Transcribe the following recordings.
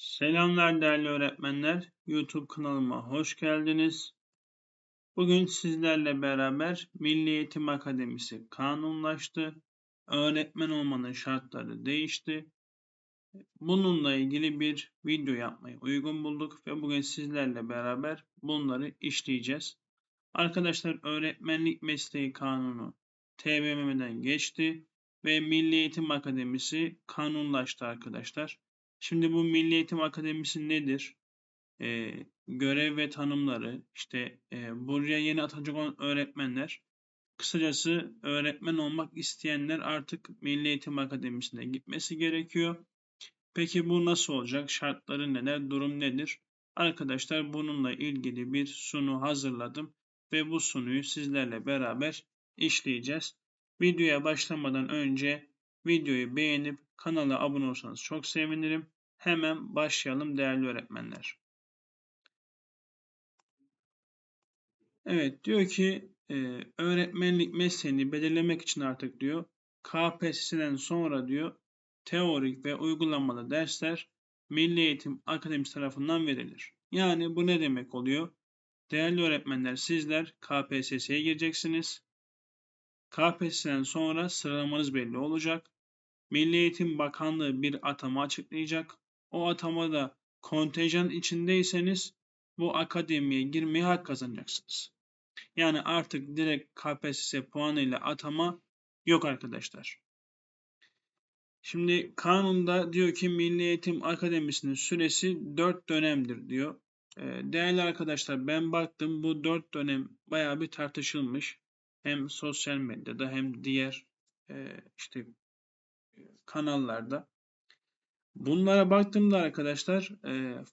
Selamlar değerli öğretmenler. YouTube kanalıma hoş geldiniz. Bugün sizlerle beraber Milli Eğitim Akademisi kanunlaştı. Öğretmen olmanın şartları değişti. Bununla ilgili bir video yapmayı uygun bulduk ve bugün sizlerle beraber bunları işleyeceğiz. Arkadaşlar öğretmenlik mesleği kanunu TBMM'den geçti ve Milli Eğitim Akademisi kanunlaştı arkadaşlar. Şimdi bu Milli Eğitim Akademisi nedir? Ee, görev ve tanımları, işte e, buraya yeni atacak olan öğretmenler, kısacası öğretmen olmak isteyenler artık Milli Eğitim Akademisi'ne gitmesi gerekiyor. Peki bu nasıl olacak? Şartları neler? Durum nedir? Arkadaşlar bununla ilgili bir sunu hazırladım ve bu sunuyu sizlerle beraber işleyeceğiz. Videoya başlamadan önce videoyu beğenip kanala abone olsanız çok sevinirim. Hemen başlayalım değerli öğretmenler. Evet diyor ki e, öğretmenlik mesleğini belirlemek için artık diyor KPSS'den sonra diyor teorik ve uygulamalı dersler Milli Eğitim Akademisi tarafından verilir. Yani bu ne demek oluyor? Değerli öğretmenler sizler KPSS'ye gireceksiniz. KPSS'den sonra sıralamanız belli olacak. Milli Eğitim Bakanlığı bir atama açıklayacak. O atamada kontenjan içindeyseniz bu akademiye girmeye hak kazanacaksınız. Yani artık direkt KPSS puanıyla atama yok arkadaşlar. Şimdi kanunda diyor ki Milli Eğitim Akademisi'nin süresi 4 dönemdir diyor. Değerli arkadaşlar ben baktım bu 4 dönem bayağı bir tartışılmış. Hem sosyal medyada hem diğer işte kanallarda. Bunlara baktığımda arkadaşlar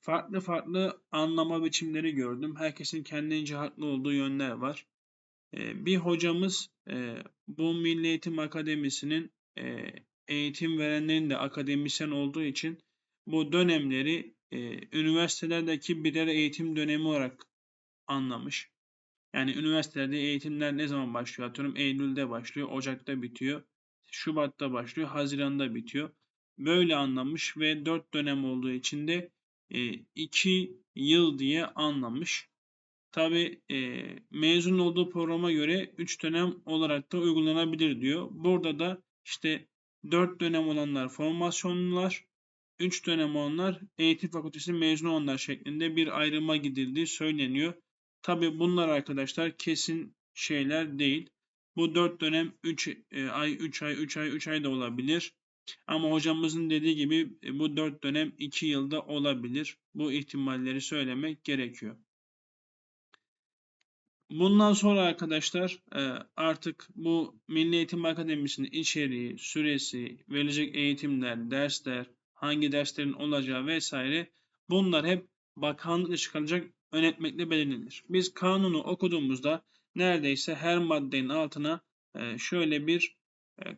farklı farklı anlama biçimleri gördüm. Herkesin kendince haklı olduğu yönler var. Bir hocamız bu Milli Eğitim Akademisi'nin eğitim verenlerin de akademisyen olduğu için bu dönemleri üniversitelerdeki birer eğitim dönemi olarak anlamış. Yani üniversitelerde eğitimler ne zaman başlıyor? Atıyorum Eylül'de başlıyor, Ocak'ta bitiyor, Şubat'ta başlıyor, Haziran'da bitiyor böyle anlamış ve 4 dönem olduğu için de 2 e, yıl diye anlamış. Tabi e, mezun olduğu programa göre 3 dönem olarak da uygulanabilir diyor. Burada da işte 4 dönem olanlar formasyonlular, 3 dönem olanlar eğitim fakültesi mezun olanlar şeklinde bir ayrıma gidildiği söyleniyor. Tabi bunlar arkadaşlar kesin şeyler değil. Bu 4 dönem 3 e, ay, 3 ay, 3 ay, 3 ay da olabilir. Ama hocamızın dediği gibi e, bu 4 dönem 2 yılda olabilir. Bu ihtimalleri söylemek gerekiyor. Bundan sonra arkadaşlar e, artık bu Milli Eğitim Akademisi'nin içeriği, süresi, verilecek eğitimler, dersler, hangi derslerin olacağı vesaire bunlar hep bakanlıkla çıkarılacak yönetmekle belirlenir. Biz kanunu okuduğumuzda neredeyse her maddenin altına e, şöyle bir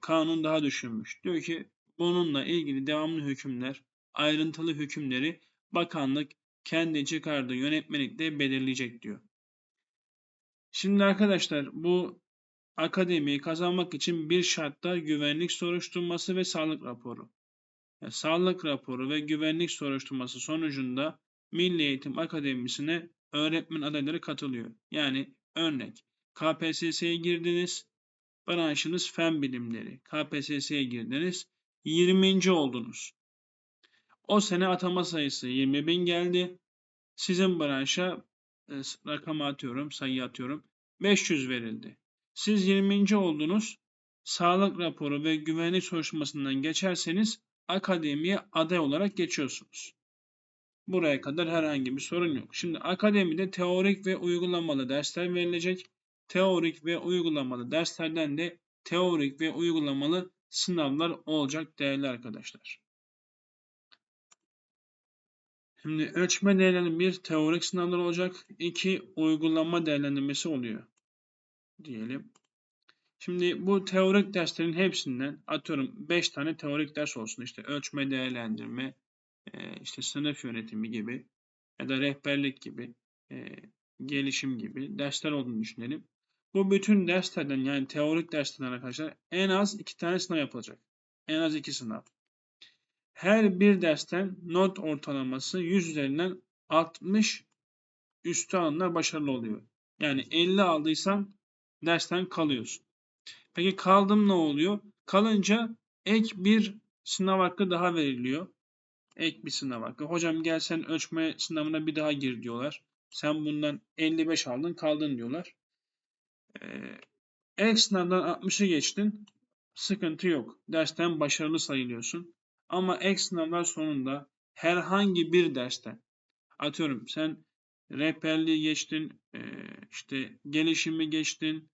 kanun daha düşünmüş. Diyor ki Bununla ilgili devamlı hükümler, ayrıntılı hükümleri bakanlık kendi çıkardığı yönetmelikte belirleyecek diyor. Şimdi arkadaşlar bu akademiyi kazanmak için bir şartta güvenlik soruşturması ve sağlık raporu. Yani sağlık raporu ve güvenlik soruşturması sonucunda Milli Eğitim Akademisi'ne öğretmen adayları katılıyor. Yani örnek KPSS'ye girdiniz, branşınız fen bilimleri, KPSS'ye girdiniz, 20. oldunuz. O sene atama sayısı 20 bin geldi. Sizin branşa e, rakam atıyorum, sayı atıyorum. 500 verildi. Siz 20. oldunuz. Sağlık raporu ve güvenlik soruşturmasından geçerseniz akademiye aday olarak geçiyorsunuz. Buraya kadar herhangi bir sorun yok. Şimdi akademide teorik ve uygulamalı dersler verilecek. Teorik ve uygulamalı derslerden de teorik ve uygulamalı sınavlar olacak değerli arkadaşlar. Şimdi ölçme değerlendirme bir teorik sınavlar olacak. iki uygulama değerlendirmesi oluyor. Diyelim. Şimdi bu teorik derslerin hepsinden atıyorum 5 tane teorik ders olsun. İşte ölçme değerlendirme, işte sınıf yönetimi gibi ya da rehberlik gibi, gelişim gibi dersler olduğunu düşünelim. Bu bütün derslerden yani teorik derslerden arkadaşlar en az iki tane sınav yapılacak. En az iki sınav. her bir dersten not ortalaması 100 üzerinden 60 üstü alanlar başarılı oluyor. Yani 50 aldıysan dersten kalıyorsun. Peki kaldım ne oluyor? Kalınca ek bir sınav hakkı daha veriliyor. Ek bir sınav hakkı. Hocam gel sen ölçme sınavına bir daha gir diyorlar. Sen bundan 55 aldın kaldın diyorlar. Ek sınavdan 60'ı geçtin. Sıkıntı yok. Dersten başarılı sayılıyorsun. Ama ek sınavlar sonunda herhangi bir dersten atıyorum sen rehberliği geçtin, e, işte gelişimi geçtin,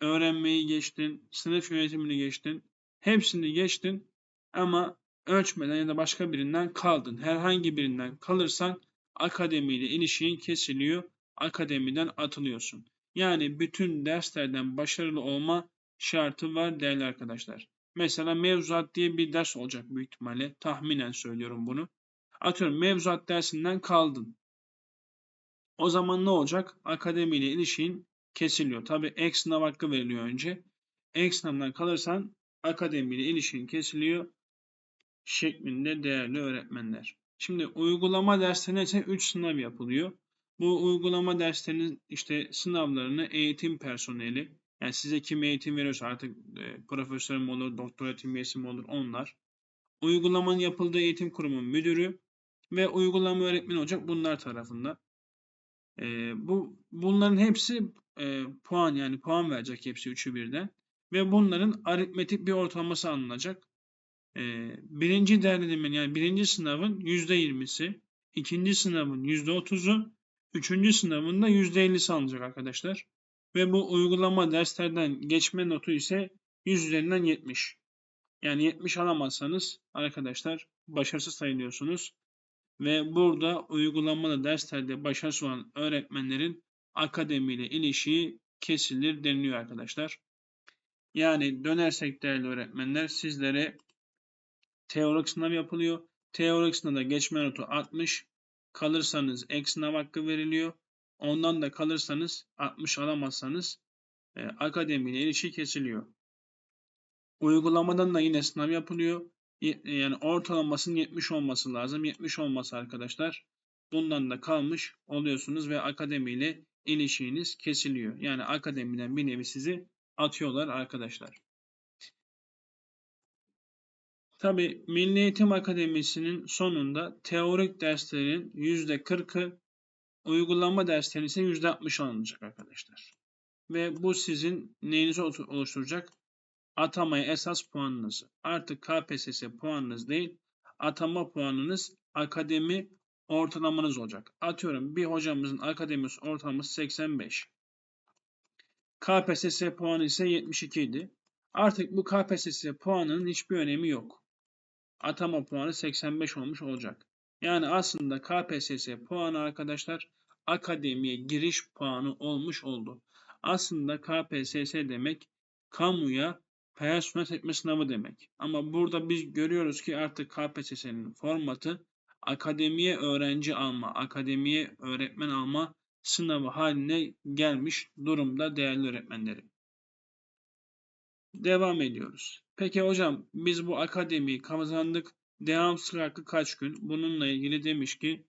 öğrenmeyi geçtin, sınıf yönetimini geçtin. Hepsini geçtin ama ölçmeden ya da başka birinden kaldın. Herhangi birinden kalırsan akademiyle ilişkin kesiliyor. Akademiden atılıyorsun. Yani bütün derslerden başarılı olma şartı var değerli arkadaşlar. Mesela mevzuat diye bir ders olacak büyük ihtimalle. Tahminen söylüyorum bunu. Atıyorum mevzuat dersinden kaldın. O zaman ne olacak? Akademiyle ilişkin kesiliyor. Tabi ek sınav hakkı veriliyor önce. Ek sınavdan kalırsan akademiyle ilişkin kesiliyor şeklinde değerli öğretmenler. Şimdi uygulama derslerine ise 3 sınav yapılıyor. Bu uygulama derslerinin işte sınavlarını eğitim personeli, yani size kim eğitim veriyorsa artık e, profesör olur, doktor öğretim üyesi olur onlar. Uygulamanın yapıldığı eğitim kurumunun müdürü ve uygulama öğretmeni olacak bunlar tarafından. E, bu bunların hepsi e, puan yani puan verecek hepsi üçü birden ve bunların aritmetik bir ortalaması alınacak. E, birinci değerlendirmenin yani birinci sınavın yüzde yirmisi, ikinci sınavın yüzde otuzu, üçüncü sınavın da yüzde ellisi alınacak arkadaşlar. Ve bu uygulama derslerden geçme notu ise 100 üzerinden 70. Yani 70 alamazsanız arkadaşlar başarısız sayılıyorsunuz. Ve burada uygulamalı derslerde başarısız olan öğretmenlerin akademiyle ilişiği kesilir deniliyor arkadaşlar. Yani dönersek değerli öğretmenler sizlere teorik sınav yapılıyor. Teorik sınavda geçme notu 60. Kalırsanız ek sınav hakkı veriliyor. Ondan da kalırsanız 60 alamazsanız e, akademiyle ilişki kesiliyor. Uygulamadan da yine sınav yapılıyor. Yani ortalamasının 70 olması lazım. 70 olması arkadaşlar. Bundan da kalmış oluyorsunuz ve akademiyle ilişkiniz kesiliyor. Yani akademiden bir nevi sizi atıyorlar arkadaşlar. Tabi Milli Eğitim Akademisi'nin sonunda teorik derslerin %40'ı Uygulama derslerinin ise %60 alınacak arkadaşlar. Ve bu sizin neyinizi oluşturacak? Atamaya esas puanınızı. Artık KPSS puanınız değil, atama puanınız akademi ortalamanız olacak. Atıyorum bir hocamızın akademisi ortalaması 85. KPSS puanı ise 72 idi. Artık bu KPSS puanının hiçbir önemi yok. Atama puanı 85 olmuş olacak. Yani aslında KPSS puanı arkadaşlar akademiye giriş puanı olmuş oldu. Aslında KPSS demek kamuya personel seçme sınavı demek. Ama burada biz görüyoruz ki artık KPSS'nin formatı akademiye öğrenci alma, akademiye öğretmen alma sınavı haline gelmiş durumda değerli öğretmenlerim. Devam ediyoruz. Peki hocam biz bu akademiyi kazandık. Devamsızlık hakkı kaç gün? Bununla ilgili demiş ki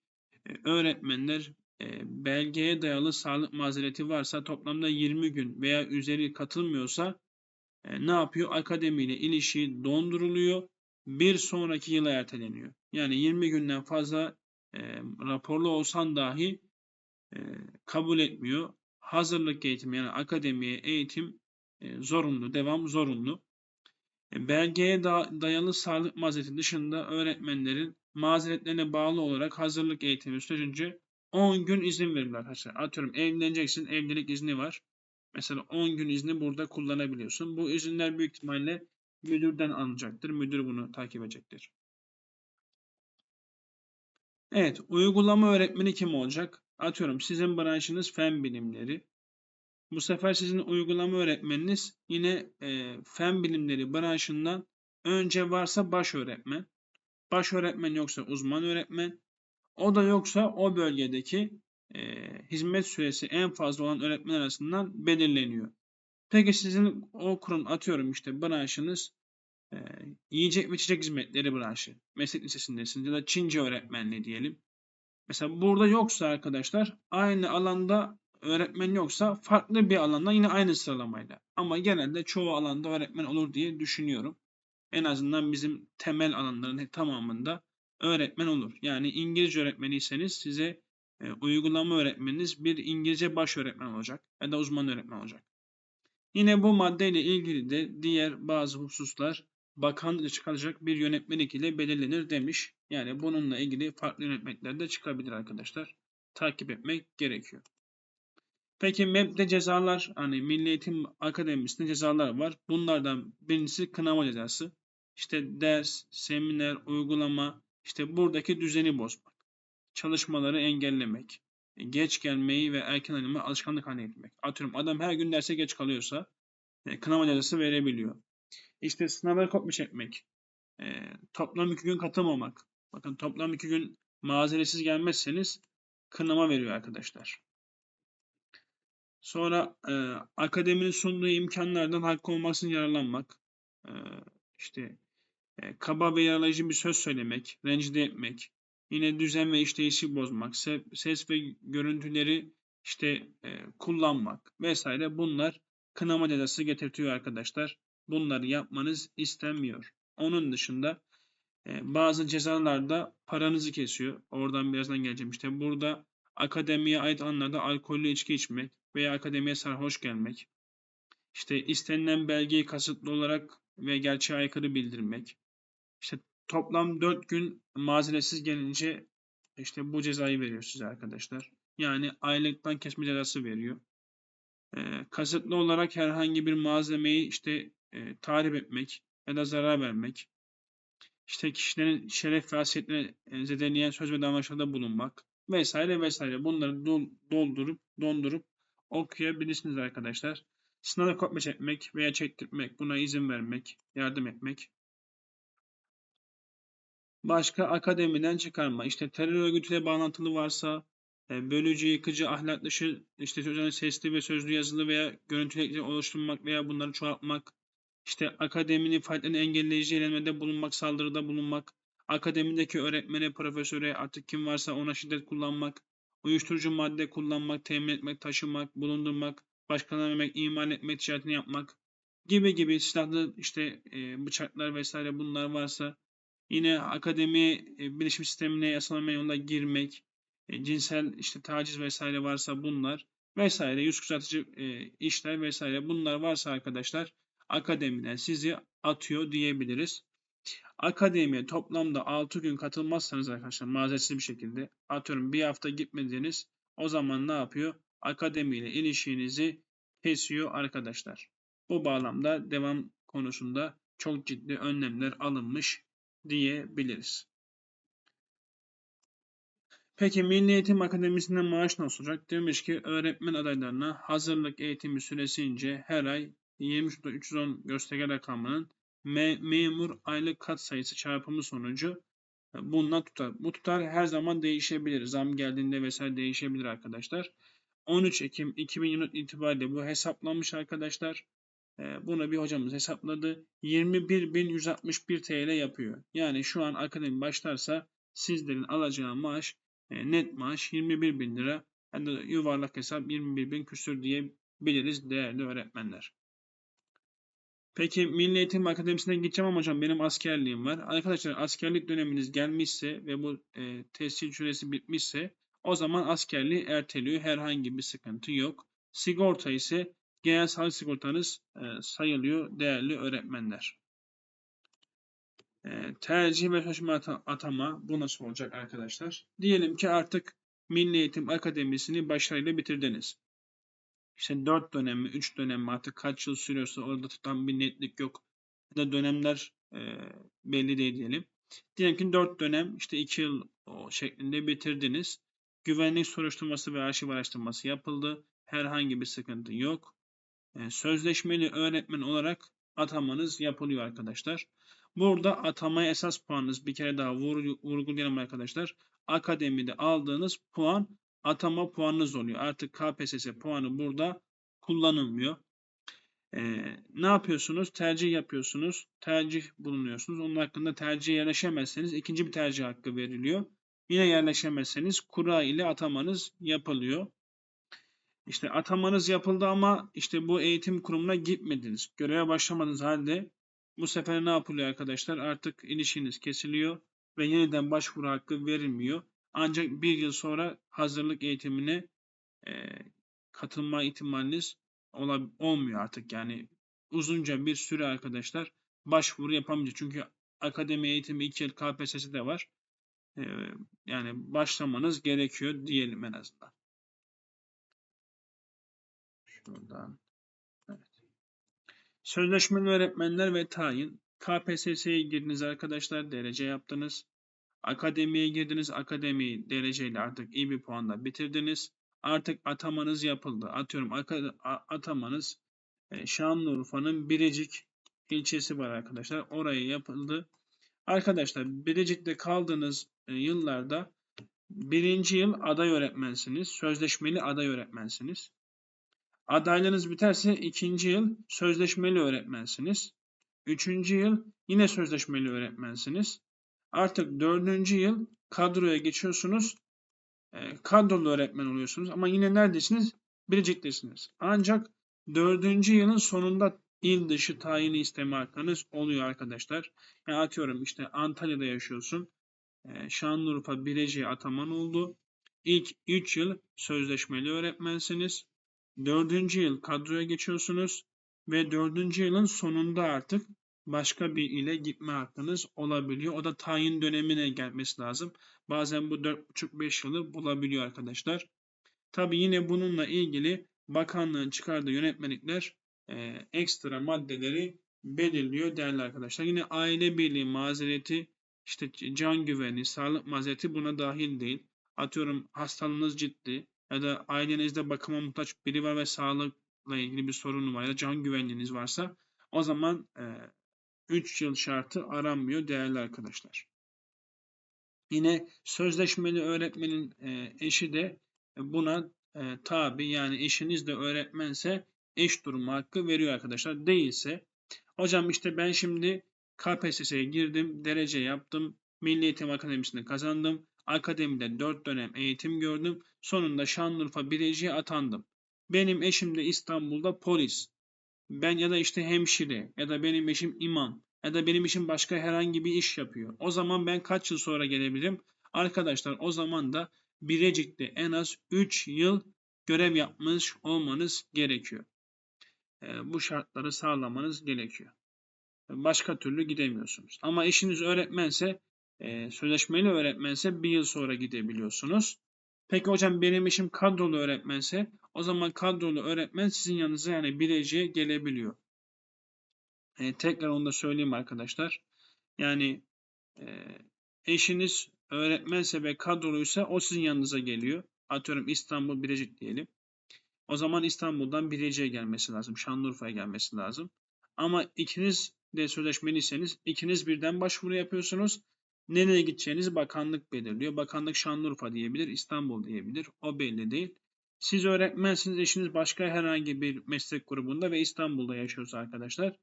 e, öğretmenler e, belgeye dayalı sağlık mazereti varsa toplamda 20 gün veya üzeri katılmıyorsa e, ne yapıyor? Akademiyle ilişki donduruluyor. Bir sonraki yıla erteleniyor. Yani 20 günden fazla raporlu olsan dahi kabul etmiyor. Hazırlık eğitimi yani akademiye eğitim zorunlu, devam zorunlu. E, belgeye dayalı sağlık mazereti dışında öğretmenlerin mazeretlerine bağlı olarak hazırlık eğitimi sürecince 10 gün izin verirler. Atıyorum evleneceksin, evlilik izni var. Mesela 10 gün izni burada kullanabiliyorsun. Bu izinler büyük ihtimalle müdürden alınacaktır. Müdür bunu takip edecektir. Evet, uygulama öğretmeni kim olacak? Atıyorum sizin branşınız fen bilimleri. Bu sefer sizin uygulama öğretmeniniz yine e, fen bilimleri branşından önce varsa baş öğretmen. Baş öğretmen yoksa uzman öğretmen. O da yoksa o bölgedeki e, hizmet süresi en fazla olan öğretmen arasından belirleniyor. Peki sizin o kurum atıyorum işte branşınız e, yiyecek ve içecek hizmetleri branşı. Meslek lisesindesiniz ya da Çince öğretmenliği diyelim. Mesela burada yoksa arkadaşlar aynı alanda öğretmen yoksa farklı bir alanda yine aynı sıralamayla. Ama genelde çoğu alanda öğretmen olur diye düşünüyorum. En azından bizim temel alanların tamamında öğretmen olur. Yani İngilizce öğretmeniyseniz size e, uygulama öğretmeniniz bir İngilizce baş öğretmen olacak ya da uzman öğretmen olacak. Yine bu maddeyle ilgili de diğer bazı hususlar bakanlıkça çıkaracak bir yönetmelik ile belirlenir demiş. Yani bununla ilgili farklı yönetmelikler de çıkabilir arkadaşlar. Takip etmek gerekiyor. Peki MEB'de cezalar, hani Milli Eğitim Akademisi'nde cezalar var. Bunlardan birincisi kınama cezası. İşte ders, seminer, uygulama, işte buradaki düzeni bozmak. Çalışmaları engellemek. Geç gelmeyi ve erken ayrılmayı alışkanlık haline getirmek. Atıyorum adam her gün derse geç kalıyorsa e, kınama cezası verebiliyor. İşte sınavları kopya çekmek. E, toplam iki gün katılmamak. Bakın toplam iki gün mazeretsiz gelmezseniz kınama veriyor arkadaşlar. Sonra e, akademinin sunduğu imkanlardan hakkı olmaksızın yararlanmak. E, işte e, kaba ve yaralayıcı bir söz söylemek, rencide etmek, yine düzen ve işleyişi bozmak, ses ve görüntüleri işte e, kullanmak vesaire bunlar kınama cezası getirtiyor arkadaşlar. Bunları yapmanız istenmiyor. Onun dışında e, bazı cezalarda paranızı kesiyor. Oradan birazdan geleceğim. İşte burada akademiye ait alanlarda alkollü içki içmek veya akademiye sarhoş gelmek. İşte istenilen belgeyi kasıtlı olarak ve gerçeğe aykırı bildirmek. İşte toplam 4 gün mazeretsiz gelince işte bu cezayı veriyor size arkadaşlar. Yani aylıktan kesme cezası veriyor. E, kasıtlı olarak herhangi bir malzemeyi işte e, tahrip etmek ya da zarar vermek. İşte kişilerin şeref ve hasiyetlerini zedeleyen söz ve davranışlarda bulunmak vesaire vesaire. Bunları doldurup dondurup okuyabilirsiniz arkadaşlar. Sınavda kopya çekmek veya çektirmek, buna izin vermek, yardım etmek. Başka akademiden çıkarma. İşte terör örgütüyle bağlantılı varsa e, bölücü, yıkıcı, ahlak dışı, işte sesli ve sözlü yazılı veya görüntülü oluşturmak veya bunları çoğaltmak, işte akademinin faaliyetlerini engelleyici eylemlerde bulunmak, saldırıda bulunmak, akademideki öğretmene, profesöre artık kim varsa ona şiddet kullanmak, uyuşturucu madde kullanmak, temin etmek, taşımak, bulundurmak, başkalarına vermek, imal etmek, ticaretini yapmak gibi gibi silahlı işte e, bıçaklar vesaire bunlar varsa Yine akademi e, bilişim sistemine yasalama yolunda girmek, e, cinsel işte taciz vesaire varsa bunlar vesaire yüz kısaltıcı e, işler vesaire bunlar varsa arkadaşlar akademiden sizi atıyor diyebiliriz. Akademiye toplamda 6 gün katılmazsanız arkadaşlar mazeretsiz bir şekilde atıyorum bir hafta gitmediniz o zaman ne yapıyor? Akademiyle ilişkinizi kesiyor arkadaşlar. Bu bağlamda devam konusunda çok ciddi önlemler alınmış diyebiliriz. Peki Milli Eğitim Akademisi'nde maaş nasıl olacak? Demiş ki öğretmen adaylarına hazırlık eğitimi süresince her ay 2310 gösterge rakamının me memur aylık kat sayısı çarpımı sonucu e, bununla tutar. Bu tutar her zaman değişebilir. Zam geldiğinde vesaire değişebilir arkadaşlar. 13 Ekim 2020 itibariyle bu hesaplanmış arkadaşlar. Ee, bunu bir hocamız hesapladı. 21.161 TL yapıyor. Yani şu an akademi başlarsa sizlerin alacağı maaş e, net maaş 21.000 lira. Yani yuvarlak hesap 21.000 küsür diyebiliriz değerli öğretmenler. Peki Milli Eğitim Akademisi'ne gideceğim ama hocam benim askerliğim var. Arkadaşlar askerlik döneminiz gelmişse ve bu e, tescil süresi bitmişse o zaman askerliği erteliyor. Herhangi bir sıkıntı yok. Sigorta ise genel sağlık sigortanız e, sayılıyor değerli öğretmenler. E, tercih ve sözleşme atama bu nasıl olacak arkadaşlar? Diyelim ki artık Milli Eğitim Akademisi'ni başarıyla bitirdiniz. İşte 4 dönem mi 3 dönem mi artık kaç yıl sürüyorsa orada tutan bir netlik yok. Ya da dönemler e, belli değil diyelim. Diyelim ki 4 dönem işte 2 yıl şeklinde bitirdiniz. Güvenlik soruşturması ve arşiv araştırması yapıldı. Herhangi bir sıkıntı yok. E, sözleşmeli öğretmen olarak atamanız yapılıyor arkadaşlar. Burada atamaya esas puanınız bir kere daha vurgulayalım arkadaşlar. Akademide aldığınız puan atama puanınız oluyor. Artık KPSS puanı burada kullanılmıyor. Ee, ne yapıyorsunuz? Tercih yapıyorsunuz. Tercih bulunuyorsunuz. Onun hakkında tercih yerleşemezseniz ikinci bir tercih hakkı veriliyor. Yine yerleşemezseniz kura ile atamanız yapılıyor. İşte atamanız yapıldı ama işte bu eğitim kurumuna gitmediniz. Göreve başlamadığınız halde bu sefer ne yapılıyor arkadaşlar? Artık ilişkiniz kesiliyor ve yeniden başvuru hakkı verilmiyor. Ancak bir yıl sonra hazırlık eğitimine e, katılma ihtimaliniz olmuyor artık. Yani uzunca bir süre arkadaşlar başvuru yapamayacak. Çünkü akademi eğitimi 2 yıl KPSS'de de var. E, yani başlamanız gerekiyor diyelim en azından. Şuradan. Sözleşmeli öğretmenler ve tayin. KPSS'ye girdiniz arkadaşlar. Derece yaptınız. Akademiye girdiniz. Akademiyi dereceyle artık iyi bir puanla bitirdiniz. Artık atamanız yapıldı. Atıyorum atamanız e, Şanlıurfa'nın Birecik ilçesi var arkadaşlar. Oraya yapıldı. Arkadaşlar Birecik'te kaldığınız e, yıllarda birinci yıl aday öğretmensiniz. Sözleşmeli aday öğretmensiniz. Adaylığınız biterse ikinci yıl sözleşmeli öğretmensiniz. Üçüncü yıl yine sözleşmeli öğretmensiniz. Artık dördüncü yıl kadroya geçiyorsunuz. E, kadrolu öğretmen oluyorsunuz ama yine neredesiniz? Biriciktesiniz. Ancak dördüncü yılın sonunda il dışı tayini isteme hakkınız oluyor arkadaşlar. Yani atıyorum işte Antalya'da yaşıyorsun. E, Şanlıurfa Birecik'e ataman oldu. İlk 3 yıl sözleşmeli öğretmensiniz. Dördüncü yıl kadroya geçiyorsunuz ve dördüncü yılın sonunda artık başka bir ile gitme hakkınız olabiliyor. O da tayin dönemine gelmesi lazım. Bazen bu 4,5-5 yılı bulabiliyor arkadaşlar. Tabi yine bununla ilgili bakanlığın çıkardığı yönetmelikler e, ekstra maddeleri belirliyor değerli arkadaşlar. Yine aile birliği mazereti, işte can güveni, sağlık mazereti buna dahil değil. Atıyorum hastalığınız ciddi ya da ailenizde bakıma muhtaç biri var ve sağlıkla ilgili bir sorun var ya da can güvenliğiniz varsa o zaman e, 3 yıl şartı aranmıyor değerli arkadaşlar. Yine sözleşmeli öğretmenin e, eşi de buna e, tabi yani eşiniz de öğretmense eş durumu hakkı veriyor arkadaşlar. Değilse hocam işte ben şimdi KPSS'ye girdim, derece yaptım, Milli Eğitim Akademisi'ni kazandım, akademide 4 dönem eğitim gördüm, sonunda Şanlıurfa Bilecik'e atandım. Benim eşim de İstanbul'da polis. Ben ya da işte hemşire ya da benim eşim imam ya da benim eşim başka herhangi bir iş yapıyor. O zaman ben kaç yıl sonra gelebilirim? Arkadaşlar o zaman da Birecik'te en az 3 yıl görev yapmış olmanız gerekiyor. E, bu şartları sağlamanız gerekiyor. Başka türlü gidemiyorsunuz. Ama eşiniz öğretmense, e, sözleşmeli öğretmense bir yıl sonra gidebiliyorsunuz. Peki hocam benim işim kadrolu öğretmense o zaman kadrolu öğretmen sizin yanınıza yani Bilecik'e gelebiliyor. E, tekrar onu da söyleyeyim arkadaşlar. Yani e, eşiniz öğretmense ve kadroluysa o sizin yanınıza geliyor. Atıyorum İstanbul Bilecik diyelim. O zaman İstanbul'dan Bilecik'e gelmesi lazım. Şanlıurfa'ya gelmesi lazım. Ama ikiniz de sözleşmeliyseniz ikiniz birden başvuru yapıyorsunuz. Nereye gideceğinizi bakanlık belirliyor. Bakanlık Şanlıurfa diyebilir, İstanbul diyebilir. O belli değil. Siz öğretmensiniz, eşiniz başka herhangi bir meslek grubunda ve İstanbul'da yaşıyorsa arkadaşlar.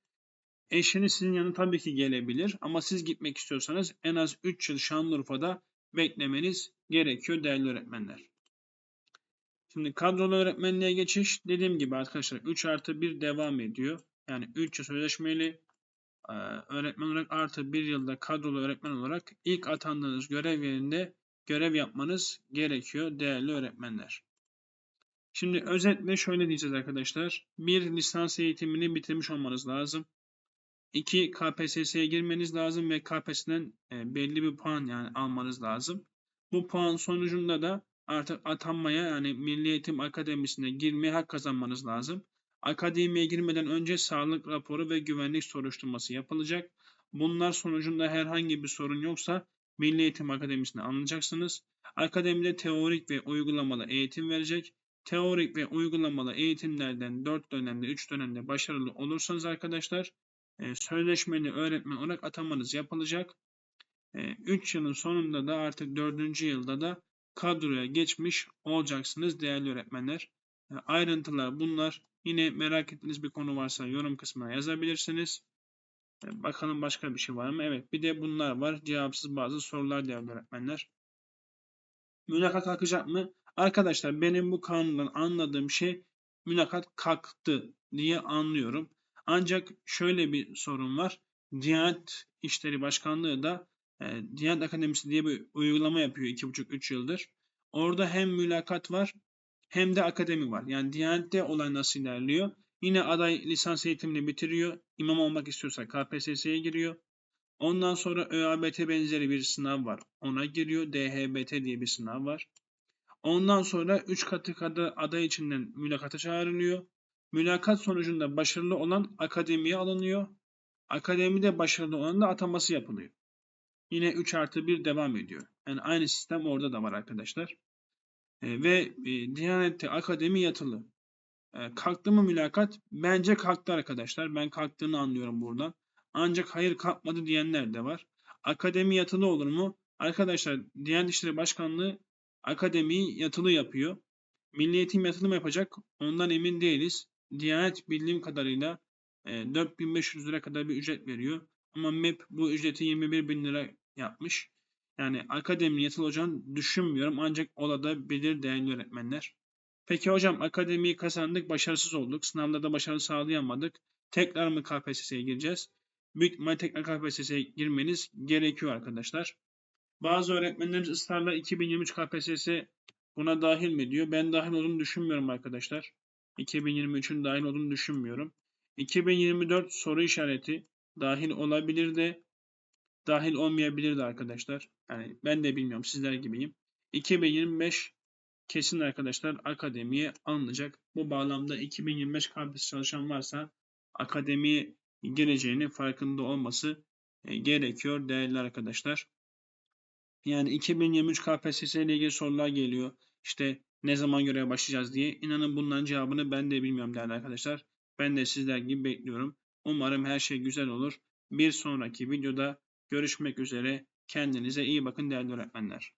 Eşiniz sizin yanına tabii ki gelebilir ama siz gitmek istiyorsanız en az 3 yıl Şanlıurfa'da beklemeniz gerekiyor değerli öğretmenler. Şimdi kadrolu öğretmenliğe geçiş dediğim gibi arkadaşlar 3 artı 1 devam ediyor. Yani 3 yıl sözleşmeli öğretmen olarak artı 1 yılda kadrolu öğretmen olarak ilk atandığınız görev yerinde görev yapmanız gerekiyor değerli öğretmenler. Şimdi özetle şöyle diyeceğiz arkadaşlar. Bir lisans eğitimini bitirmiş olmanız lazım. 2 KPSS'ye girmeniz lazım ve KPSS'den e, belli bir puan yani almanız lazım. Bu puan sonucunda da artık atanmaya yani Milli Eğitim Akademisi'ne girmeye hak kazanmanız lazım. Akademiye girmeden önce sağlık raporu ve güvenlik soruşturması yapılacak. Bunlar sonucunda herhangi bir sorun yoksa Milli Eğitim Akademisi'ne alınacaksınız. Akademide teorik ve uygulamalı eğitim verecek. Teorik ve uygulamalı eğitimlerden 4 dönemde 3 dönemde başarılı olursanız arkadaşlar e, sözleşmeli öğretmen olarak atamanız yapılacak. 3 e, yılın sonunda da artık 4. yılda da kadroya geçmiş olacaksınız değerli öğretmenler. E, ayrıntılar bunlar. Yine merak ettiğiniz bir konu varsa yorum kısmına yazabilirsiniz. Bakalım başka bir şey var mı? Evet bir de bunlar var. Cevapsız bazı sorular değerli öğretmenler. Mülakat kalkacak mı? Arkadaşlar benim bu kanundan anladığım şey mülakat kalktı diye anlıyorum. Ancak şöyle bir sorun var. Diyanet İşleri Başkanlığı da e, Diyanet Akademisi diye bir uygulama yapıyor 2,5-3 yıldır. Orada hem mülakat var hem de akademi var. Yani Diyanet'te olay nasıl ilerliyor? Yine aday lisans eğitimini bitiriyor. İmam olmak istiyorsa KPSS'ye giriyor. Ondan sonra ÖABT benzeri bir sınav var. Ona giriyor. DHBT diye bir sınav var. Ondan sonra 3 katı kadar aday içinden mülakata çağrılıyor. Mülakat sonucunda başarılı olan akademiye alınıyor. Akademide başarılı olan da ataması yapılıyor. Yine 3 artı 1 devam ediyor. Yani aynı sistem orada da var arkadaşlar. E, ve e, Diyanet'te akademi yatılı. E, kalktı mı mülakat? Bence kalktı arkadaşlar. Ben kalktığını anlıyorum buradan. Ancak hayır kalkmadı diyenler de var. Akademi yatılı olur mu? Arkadaşlar Diyanet İşleri Başkanlığı akademiyi yatılı yapıyor. Milli Eğitim yatılı mı yapacak? Ondan emin değiliz. Diyanet bildiğim kadarıyla e, 4500 lira kadar bir ücret veriyor. Ama MEP bu ücreti 21 bin lira yapmış. Yani akademinin yatılı olacağını düşünmüyorum. Ancak olabilir değerli öğretmenler. Peki hocam akademiyi kazandık, başarısız olduk. Sınavlarda başarı sağlayamadık. Tekrar mı KPSS'ye gireceğiz? Büyük ihtimalle tekrar KPSS'ye girmeniz gerekiyor arkadaşlar. Bazı öğretmenlerimiz ısrarla 2023 KPSS buna dahil mi diyor. Ben dahil olduğunu düşünmüyorum arkadaşlar. 2023'ün dahil olduğunu düşünmüyorum. 2024 soru işareti dahil olabilir de dahil olmayabilir de arkadaşlar. Yani ben de bilmiyorum sizler gibiyim. 2025 kesin arkadaşlar akademiye alınacak. Bu bağlamda 2025 KPSS çalışan varsa akademiye gireceğini farkında olması e, gerekiyor değerli arkadaşlar. Yani 2023 KPSS ile ilgili sorular geliyor. İşte ne zaman göreve başlayacağız diye. İnanın bunların cevabını ben de bilmiyorum değerli arkadaşlar. Ben de sizler gibi bekliyorum. Umarım her şey güzel olur. Bir sonraki videoda görüşmek üzere. Kendinize iyi bakın değerli öğretmenler.